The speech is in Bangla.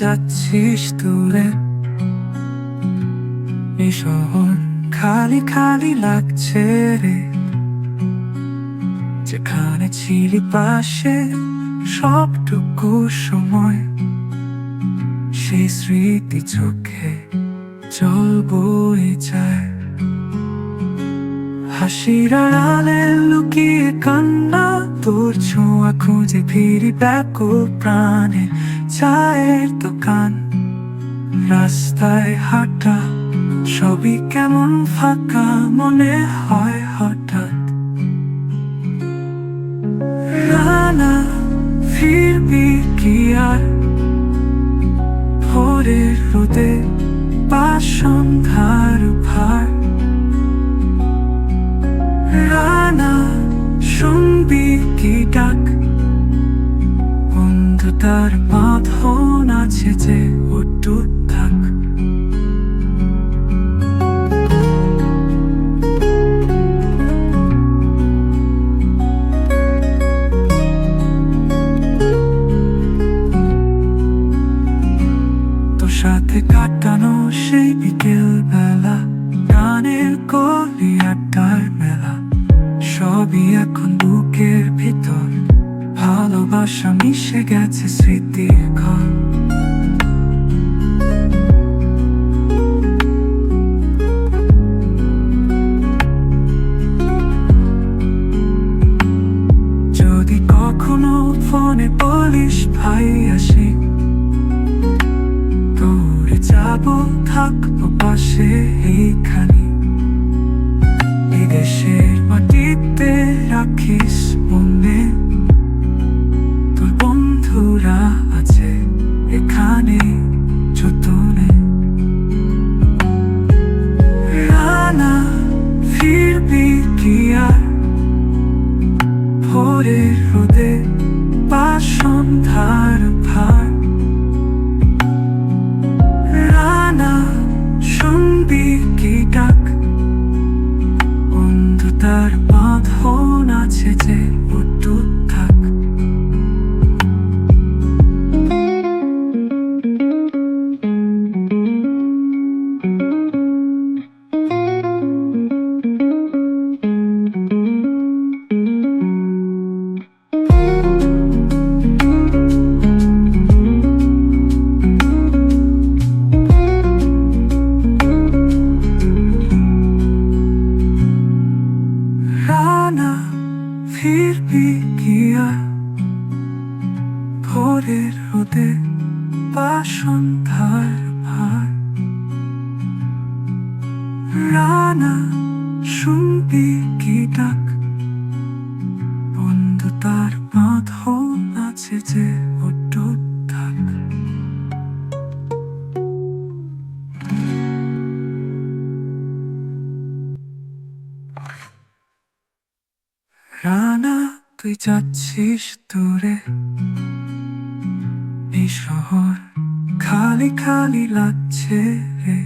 যাচ্ছিস দূরে? এই শহর খালি খালি লাগছে রে। যেখানে ছিলি পাশে সবটুকু সময়, সেই স্মৃতি চোখে জল বয়ে যায়। হাসির আড়ালে লুকিয়ে কান্না, তোর ছোঁয়া খুঁজে ফিরি ব্যাকুল প্রাণে। চায়ের দোকান, রাস্তায় হাঁটা, সবই কেমন ফাঁকা মনে হয় হঠাৎ। রানা ফিরবি কি আর? ভোরের রোদে সন্ধ্যার ভার। রানা শুনবি কি ডাক? বন্ধু তার বাঁধন আছে যে অটুট থাক। সাথে কাটানো সেই বিকেল বেলা গানের কলি আড্ডার মেলা, সবই এখন বুকের ভিতর। ভালোবাসা মিশে গেছে স্মৃতির ঘর যদি কখনো ফোনে বলিস, ভাই, আসি। দৌড়ে যাব, থাকব পাশে এইখানে ভোরের ভোরের রোদে বা সন্ধ্যার ভার। রানা, শুনবি কি ডাক? বন্ধু তার আছে যে রানা, তুই যাচ্ছিস দূরে। শহর খালি খালি লাগছে রে।